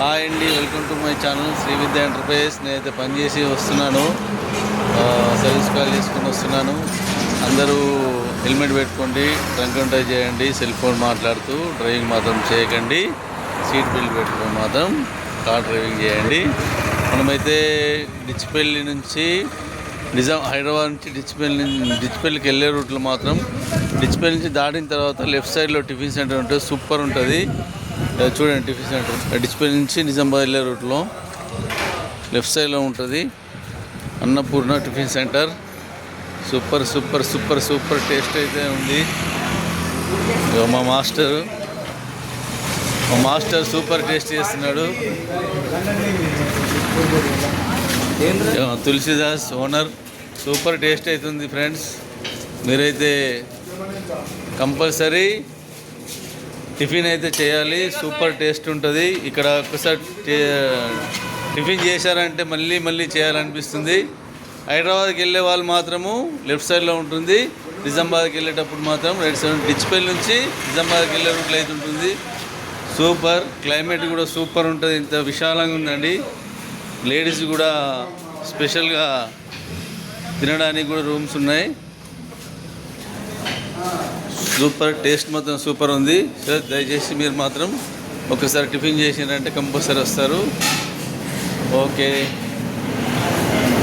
Hi అండి welcome to my channel. Sri Vidya enterprises. నేనైతే పనిచేసి వస్తున్నాను. సర్వీస్ కాల్ చేసుకుని వస్తున్నాను. అందరూ హెల్మెట్ పెట్టుకోండి ట్రంక్ అండ్ టై చేయండి సెల్ ఫోన్ మాట్లాడుతూ డ్రైవింగ్ మాత్రం చేయకండి సీట్ బెల్ట్ పెట్టుకొని మాత్రం కార్ డ్రైవింగ్ చేయండి. మనమైతే డిచ్పల్లి నుంచి నిజాం హైదరాబాద్ నుంచి డిచ్పల్లి డిచ్పల్లికి వెళ్ళే రూట్లో మాత్రం డిచ్పల్లి నుంచి దాటిన తర్వాత లెఫ్ట్ సైడ్లో టిఫిన్ సెంటర్ ఉంటుంది సూపర్ ఉంటుంది. చూడండి టిఫిన్ సెంటర్. డిస్ప్లే నుంచి నిజామాబాద్ వెళ్ళే రూట్లో లెఫ్ట్ సైడ్లో ఉంటుంది. Annapurna tiffin centre. Super super super super taste అయితే ఉంది. మా మాస్టర్. మా మాస్టర్ సూపర్ టేస్ట్ చేస్తున్నాడు. తులసిదాస్ ఓనర్. సూపర్ టేస్ట్ అవుతుంది ఫ్రెండ్స్. మీరైతే కంపల్సరీ టిఫిన్ అయితే చేయాలి. సూపర్ టేస్ట్ ఉంటుంది. ఇక్కడ ఒకసారి టిఫిన్ చేశారంటే మళ్ళీ మళ్ళీ చేయాలనిపిస్తుంది. హైదరాబాద్కి వెళ్ళే వాళ్ళు మాత్రము లెఫ్ట్ సైడ్లో ఉంటుంది. నిజామాబాద్కి వెళ్ళేటప్పుడు మాత్రం రైట్ సైడ్ డిచ్పల్లి నుంచి నిజామాబాద్కి వెళ్ళే రూట్లో అయితే ఉంటుంది. సూపర్. క్లైమేట్ కూడా సూపర్ ఉంటుంది. ఇంత విశాలంగా ఉందండి. లేడీస్ కూడా స్పెషల్గా తినడానికి కూడా రూమ్స్ ఉన్నాయి. సూపర్ టేస్ట్ మాత్రం సూపర్ ఉంది. సార్ దయచేసి మీరు మాత్రం ఒకసారి టిఫిన్ చేసినారంటే కంపల్సరీ వస్తారు. ఓకే.